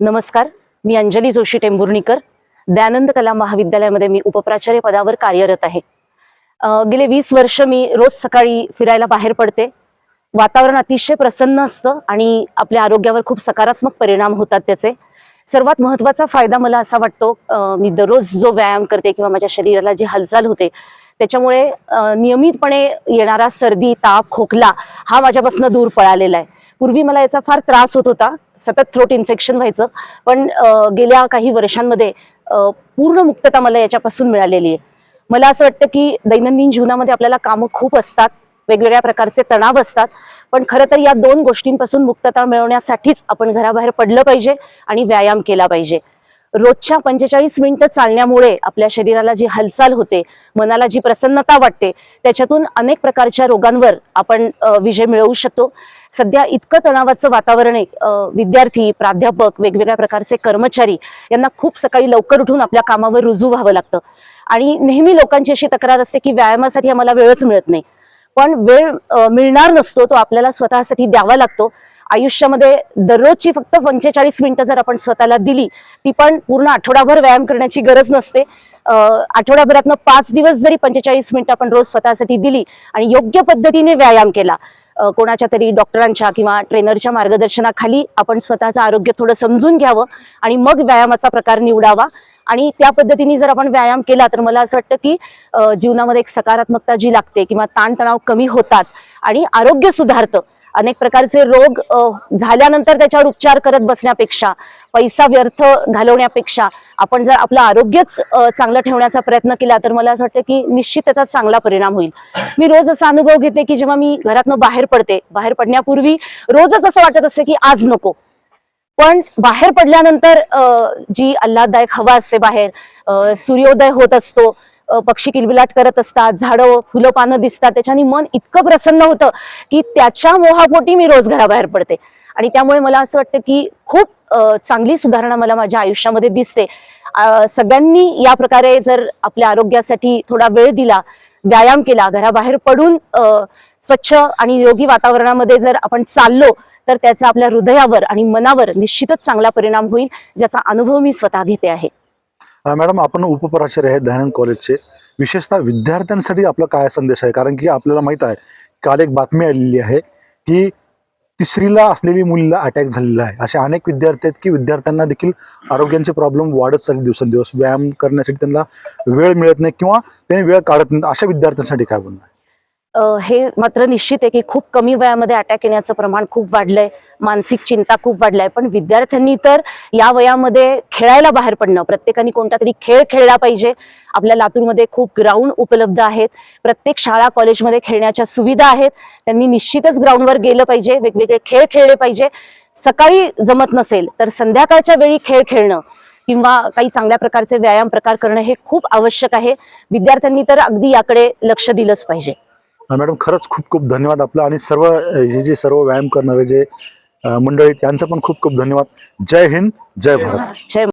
नमस्कार मी अंजली जोशी टेंभुर्णीकर. दयानंद कला महाविद्यालयामध्ये मी उपप्राचार्य पदावर कार्यरत आहे. गेले वीस वर्ष मी रोज सकाळी फिरायला बाहेर पडते. वातावरण अतिशय प्रसन्न असतं आणि आपल्या आरोग्यावर खूप सकारात्मक परिणाम होतात त्याचे. सर्वात महत्त्वाचा फायदा मला असा वाटतो मी दररोज जो व्यायाम करते किंवा माझ्या शरीराला जी हालचाल होते त्याच्यामुळे नियमितपणे येणारा सर्दी ताप खोकला हा माझ्यापासून दूर पळालेला आहे. पूर्वी मला याचा फार त्रास होत होता. सतत थ्रोट इन्फेक्शन व्हायचं. पण गेल्या काही वर्षांमध्ये पूर्ण मुक्तता मला याच्यापासून मिळालेली आहे. मला असं वाटतं की दैनंदिन जीवनामध्ये आपल्याला कामं खूप असतात. वेगवेगळ्या प्रकारचे तणाव असतात. पण खरं तर या दोन गोष्टींपासून मुक्तता मिळवण्यासाठीच आपण घराबाहेर पडलं पाहिजे आणि व्यायाम केला पाहिजे. रोजच्या पंचेचाळीस मिनिटं चालण्यामुळे आपल्या शरीराला जी हालचाल होते मनाला जी प्रसन्नता वाटते त्याच्यातून अनेक प्रकारच्या रोगांवर आपण विजय मिळवू शकतो. सध्या इतकं तणावाचं वातावरण आहे विद्यार्थी प्राध्यापक वेगवेगळ्या प्रकारचे कर्मचारी यांना खूप सकाळी लवकर उठून आपल्या कामावर रुजू व्हावं लागतं. आणि नेहमी लोकांची अशी तक्रार असते की व्यायामासाठी आम्हाला वेळच मिळत नाही. पण वेळ मिळणार नसतो तो आपल्याला स्वतःसाठी द्यावा लागतो. आयुष्यामध्ये दररोजची फक्त पंचेचाळीस मिनिटं जर आपण स्वतःला दिली ती पण पूर्ण आठवडाभर व्यायाम करण्याची गरज नसते. आठवड्याभरातनं पाच दिवस जरी पंचेचाळीस मिनिटं आपण रोज स्वतःसाठी दिली आणि योग्य पद्धतीने व्यायाम केला कोणाच्या तरी डॉक्टरांच्या किंवा ट्रेनरच्या मार्गदर्शनाखाली आपण स्वतःचं आरोग्य थोडं समजून घ्यावं आणि मग व्यायामाचा प्रकार निवडावा. आणि त्या पद्धतीने जर आपण व्यायाम केला तर मला असं वाटतं की जीवनामध्ये एक सकारात्मकता जी लागते किंवा ताणतणाव कमी होतात आणि आरोग्य सुधारतं. अनेक प्रकारचे रोग झाल्यानंतर त्याच्यावर उपचार करत बसण्यापेक्षा पैसा व्यर्थ घालवण्यापेक्षा आपण जर आपलं आरोग्यच चांगलं ठेवण्याचा प्रयत्न केला तर मला असं वाटतं की निश्चित त्याचा चांगला परिणाम होईल. मी रोज असा अनुभव घेते की जेव्हा मी घरातनं बाहेर पडते बाहेर पडण्यापूर्वी रोजच असं वाटत असते की आज नको. पण बाहेर पडल्यानंतर जी आल्हाददायक हवा असते बाहेर सूर्योदय होत असतो पक्षी किलबिलाट करत असतात झाडं फुलं पानं दिसतात. त्याच्याने मन इतकं प्रसन्न होतं की त्याच्या मोहापोटी मी रोज घराबाहेर पडते. आणि त्यामुळे मला असं वाटतं की खूप चांगली सुधारणा मला माझ्या आयुष्यामध्ये दिसते. सगळ्यांनी या प्रकारे जर आपल्या आरोग्यासाठी थोडा वेळ दिला व्यायाम केला घराबाहेर पडून स्वच्छ आणि निरोगी वातावरणामध्ये जर आपण चाललो तर त्याचा आपल्या हृदयावर आणि मनावर निश्चितच चांगला परिणाम होईल ज्याचा अनुभव मी स्वतः घेते आहे. मॅडम आपण उपप्राचार्य आहे दयानंद कॉलेजचे. विशेषतः विद्यार्थ्यांसाठी आपला काय संदेश आहे? कारण की आपल्याला माहीत आहे काल एक बातमी आलेली आहे की तिसरीला असलेली मुलीला अटॅक झालेला आहे. असे अनेक विद्यार्थी आहेत की विद्यार्थ्यांना देखील आरोग्यांचे प्रॉब्लेम वाढत चालले दिवसेंदिवस. व्यायाम करण्यासाठी त्यांना वेळ मिळत नाही किंवा त्यांनी वेळ काढत नाही. अशा विद्यार्थ्यांसाठी काय बोलणं आहे? हे मात्र निश्चित आहे की खूप कमी वयामध्ये अटॅक येण्याचं प्रमाण खूप वाढलंय. मानसिक चिंता खूप वाढलाय. पण विद्यार्थ्यांनी तर या वयामध्ये खेळायला बाहेर पडणं. प्रत्येकाने कोणता तरी खेळ खेळला पाहिजे. आपल्या लातूरमध्ये खूप ग्राउंड उपलब्ध आहेत. प्रत्येक शाळा कॉलेजमध्ये खेळण्याच्या सुविधा आहेत. त्यांनी निश्चितच ग्राउंडवर गेलं पाहिजे. वेगवेगळे खेळ खेळले पाहिजे. सकाळी जमत नसेल तर संध्याकाळच्या वेळी खेळ खेळणं किंवा काही चांगल्या प्रकारचे व्यायाम प्रकार करणं हे खूप आवश्यक आहे. विद्यार्थ्यांनी तर अगदी याकडे लक्ष दिलंच पाहिजे. मॅडम खरंच खूप खूप धन्यवाद आपलं आणि सर्व हे जे सर्व व्यायाम करणारे जे मंडळी त्यांचं यांचं पण खूप खूप धन्यवाद. जय हिंद जय भारत. जय